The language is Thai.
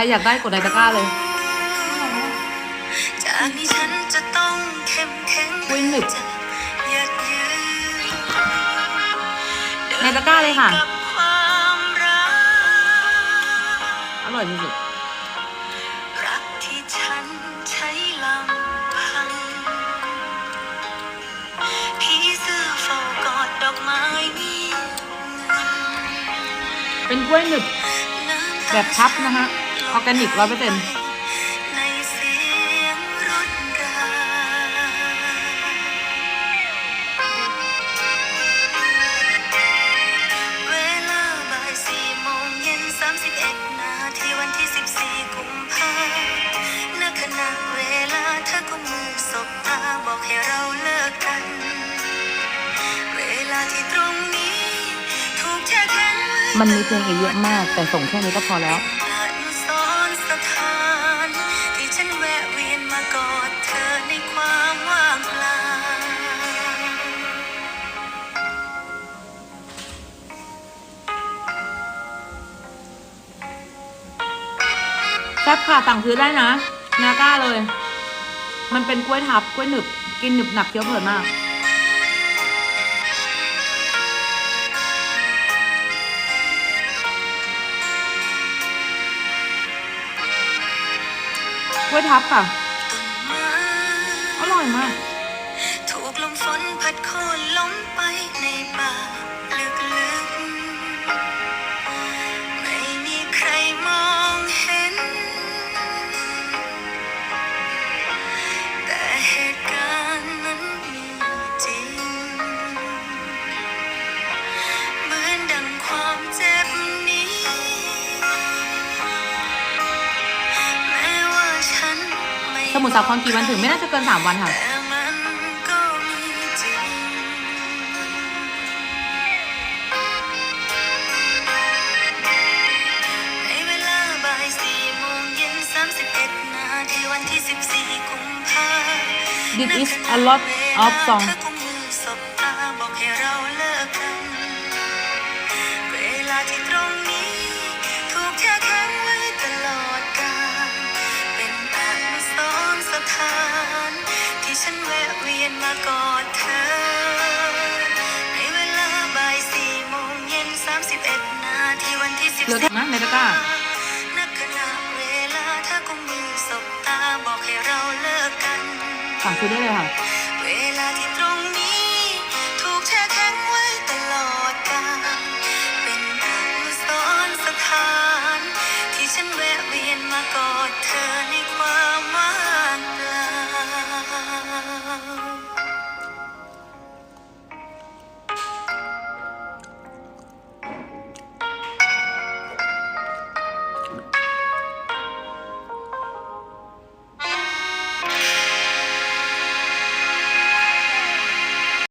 รอยากได้กดในตะกร้าเลยจากนี้ฉันจะต้องเข้มแข็งอุ๊ยหนึบจะยัดยืนในตะกร้าเลยค่ะกับความรักอร่อยที่สุดรักที่ฉันใช้ลำพังพี่เสื้อเฝ้ากอดดอกไม้มีเงินเป็นกล้วยหนึบน้ำตาแบบพับนะฮะ ออร์แกนิก100%ในเสียงรถราเวลาบ่ายสี่โมงเย็นสามสิบเอ็ดนาทีวันที่สิบสี่กุมภาณขณะเวลาเธอก็มือสบตาบอกให้เราเลิกกันเวลาที่ตรงนี้ถูกแช่แข็งไว้มันมีเพลงอีกเยอะมาก แต่ส่งแค่นี้ก็พอแล้วากอดเธอในความว่างเปล่าแซ่บค่ะสั่งซื้อได้นะนาก้าเลย มันเป็นกล้วยทับกล้วยหนึบ กินหนึบหนับเคี้ยวเพลินมาก กล้วยทับค่ะ ร่อยมาก ถูกลมฝนพัดโค่นล้ม ม่สมุทรสาครกี่วันถึงไม่น่าจะเกินสามวันค่ะแต่มันก็มีจริงในเวลาบ่ นมากอดเธอ ในเวลาบ่ายสี่โมงเย็นสามสิบเอ็ดนาทีวันที่สิบเหลือแค่นะในตะกร้า นักขณะเวลาเธอกุมมือสบตาบอกให้เราเลิกกัน สั่งซื้อได้เลยค่ะ